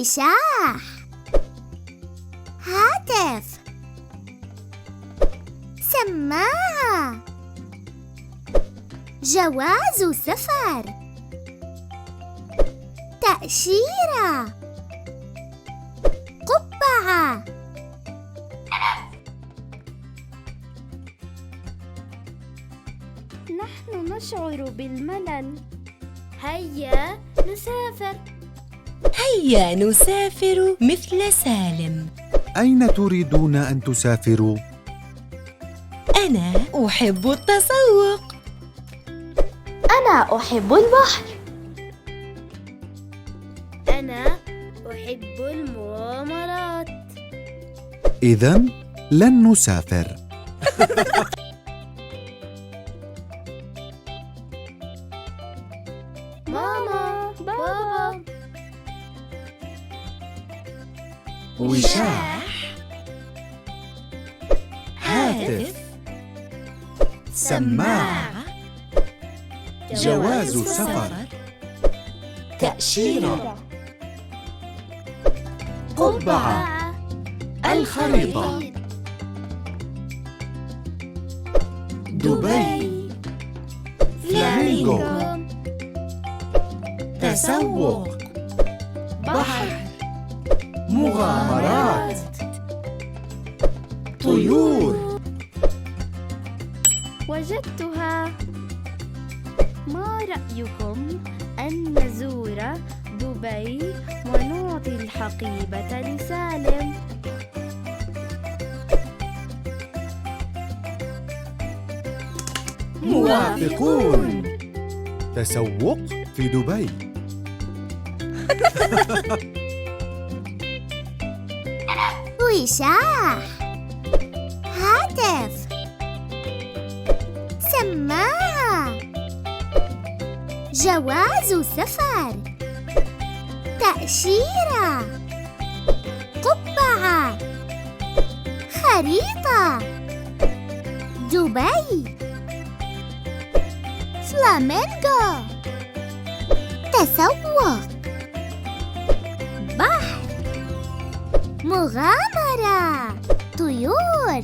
وشاح هاتف. سماعة. جواز سفر. تأشيرة. قبعة. نحن نشعر بالملل. هيا نسافر. هيا نسافر مثل سالم. أين تريدون أن تسافروا؟ أنا أحب التسوق. أنا أحب البحر. أنا أحب المغامرات. إذا لن نسافر. ماما وشاح هاتف. سماعة جواز سفر. تأشيرة. قبعة. الخريطة. دبي. فلامينغو. تسوق. بحر. مغامرات. طيور. وجدتها. ما رأيكم أن نزور دبي ونعطي الحقيبة لسالم؟ موافقون. تسوق في دبي. وشاح هاتف. سماعة. جواز سفر. تأشيرة. قبعة. خريطة. دبي. فلامينغو. تسوق. بحر. مغامرة طيور